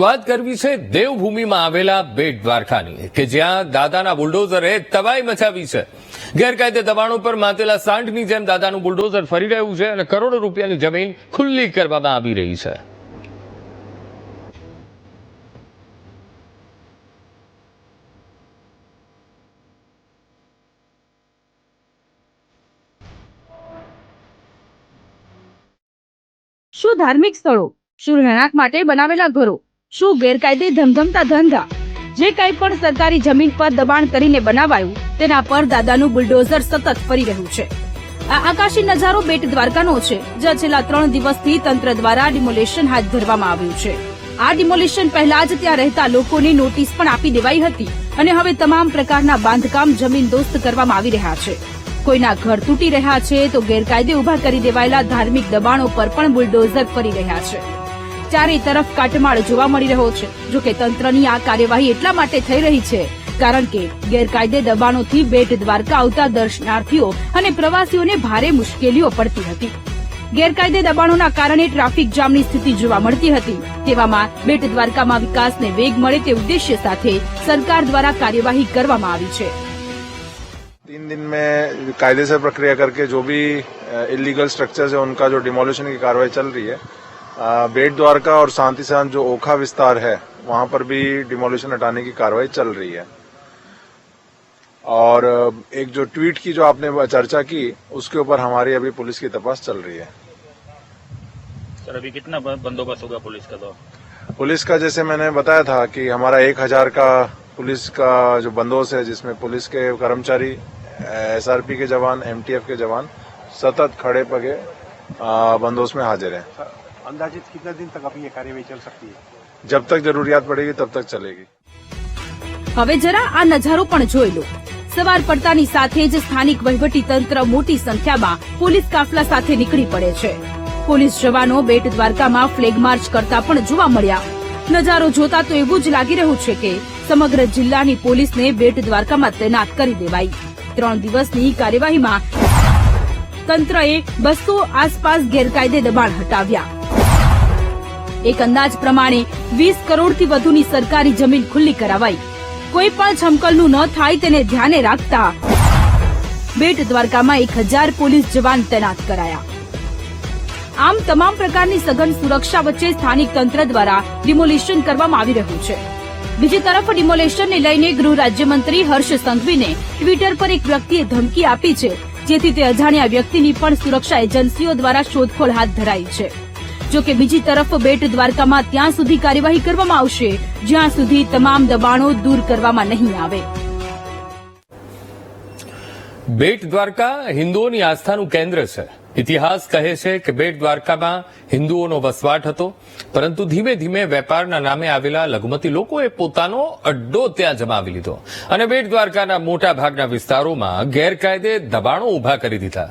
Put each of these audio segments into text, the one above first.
વાત કરવી છે દેવભૂમિમાં આવેલા બેટ દ્વારકાની, કે જ્યાં દાદાના બુલડોઝરે તબાહી મચાવી છે. ગેરકાયદે દબાણો પર માતેલા સાંઠની જેમ દાદાનું બુલડોઝર ફરી રહ્યું છે અને કરોડો રૂપિયાની જમીન ખુલ્લી કરવામાં આવી રહી છે. શું ધાર્મિક સ્થળો, શું રહેણાંક માટે બનાવેલા ઘરો? શું ગેરકાયદે ધમધમતા ધંધા? જે કંઈ પણ સરકારી જમીન પર દબાણ કરીને બનાવાયું, તેના પર દાદાનું બુલડોઝર સતત ફરી રહ્યું છે. આ આકાશી નજારો બેટ દ્વારકાનો છે, જ્યાં છેલ્લા ત્રણ દિવસથી તંત્ર દ્વારા ડિમોલેશન હાથ ધરવામાં આવ્યું છે. આ ડિમોલેશન પહેલા જ ત્યાં રહેતા લોકોને નોટિસ પણ આપી દેવાઈ હતી અને હવે તમામ પ્રકારના બાંધકામ જમીન દોસ્ત કરવામાં આવી રહ્યા છે. કોઈના ઘર તૂટી રહ્યા છે તો ગેરકાયદે ઊભા કરી દેવાયેલા ધાર્મિક દબાણો પર પણ બુલડોઝર ફરી રહ્યા છે. ચારે તરફ કાટમાળ જોવા મળી રહ્યો છે જો કે તંત્રની આ કાર્યવાહી એટલા માટે થઈ રહી છે કારણ કે ગેરકાયદે દબાણોથી બેટ દ્વારકા આવતા દર્શનાર્થીઓ અને પ્રવાસીઓને ભારે મુશ્કેલીઓ પડતી હતી ગેરકાયદે દબાણોના કારણે ટ્રાફિક જામની સ્થિતિ જોવા મળતી હતી તેવામાં બેટ દ્વારકામાં વિકાસને વેગ મળે તે ઉદ્દેશ્ય સાથે સરકાર દ્વારા કાર્યવાહી કરવામાં આવી છે तीन दिन में कायदेसर प्रक्रिया करके जो भी इलीगल स्ट्रक्चर्स है उनका जो डिमोलिशन की कार्रवाई चल रही है अ, बेट द्वारका और शांति साथ जो ओखा विस्तार है वहाँ पर भी डिमोलिशन हटाने की कार्रवाई चल रही है। और एक जो ट्वीट की जो आपने चर्चा की उसके ऊपर हमारी अभी पुलिस की तपास चल रही है। सर अभी कितना बंदोबस्त होगा पुलिस का तो? पुलिस का जैसे मैंने बताया था कि हमारा एक हज़ार का पुलिस का जो बंदोबस्त है जिसमें पुलिस के कर्मचारी एसआरपी के जवान एमटीएफ के जवान सतत खड़े पगे बंदोबस्त में हाजिर हैं। अंदाजित कितने दिन तक अभी ये कार्यवाही चल सकती है जब तक जरूरियात पड़ेगी तब तक चलेगी હવે જરા આ નજારો પણ જોઈ લો સવાર પડતાની સાથે જ સ્થાનિક વહીવટી તંત્ર મોટી સંખ્યામાં પોલીસ કાફલા સાથે નીકળી પડે છે પોલીસ જવાનો બેટ દ્વારકામાં ફ્લેગ માર્ચ કરતા પણ જોવા મળ્યા નજારો જોતા તો એવું જ લાગી રહ્યું છે કે સમગ્ર જિલ્લાની પોલીસને બેટ દ્વારકામાં તૈનાત કરી દેવાઈ ત્રણ દિવસની કાર્યવાહીમાં તંત્રએ બસો આસપાસ ગેરકાયદે દબાણ હટાવ્યા એક અંદાજ પ્રમાણે વીસ કરોડથી વધુની સરકારી જમીન ખુલ્લી કરાવાઈ. કોઈ પણ છમકલનું ન થાય તેને ધ્યાને રાખતા બેટ દ્વારકામાં એક હજાર પોલીસ જવાન તૈનાત કરાયા. આમ તમામ પ્રકારની સઘન સુરક્ષા વચ્ચે સ્થાનિક તંત્ર દ્વારા ડિમોલિશન કરવામાં આવી રહ્યું છે. બીજી તરફ ડિમોલેશનને લઈને ગૃહ રાજ્યમંત્રી હર્ષ સંઘવીને ટ્વિટર પર એક વ્યક્તિએ ધમકી આપી છે, જેથી તે અજાણ્યા વ્યક્તિની પણ સુરક્ષા એજન્સીઓ દ્વારા શોધખોળ હાથ ધરાઈ છે. જો કે બીજી તરફ બેટ દ્વારકામાં ત્યાં સુધી કાર્યવાહી કરવામાં આવશે. જ્યાં સુધી તમામ દબાણો દૂર કરવામાં નહીં આવે. બેટ દ્વારકા હિન્દુઓની આસ્થાનું કેન્દ્ર છે. ઇતિહાસ કહે છે કે બેટ દ્વારકામાં હિન્દુઓનો વસવાટ હતો, પરંતુ ધીમે ધીમે વેપારના નામે આવેલા લઘુમતી લોકોએ પોતાનો અડ્ડો ત્યાં જમાવી લીધો અને બેટ દ્વારકાના મોટા ભાગના વિસ્તારોમાં ગેરકાયદે દબાણો ઊભા કરી દીધા.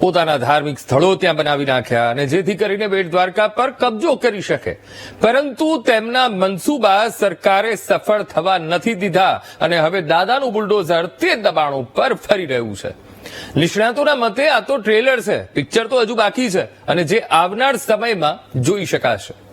પોતાના ધાર્મિક સ્થળો ત્યાં બનાવી નાખ્યા અને જેથી કરીને બેટ દ્વારકા પર કબજો કરી શકે. પરંતુ તેમના મનસૂબા સરકારે સફળ થવા નથી દીધા અને હવે દાદાનું બુલડોઝર તે દબાણ ઉપર ફરી રહ્યું છે. નિષ્ણાતોના મતે આ તો ટ્રેલર છે, પિક્ચર તો હજુ બાકી છે અને જે આવનાર સમયમાં જોઈ શકાશે.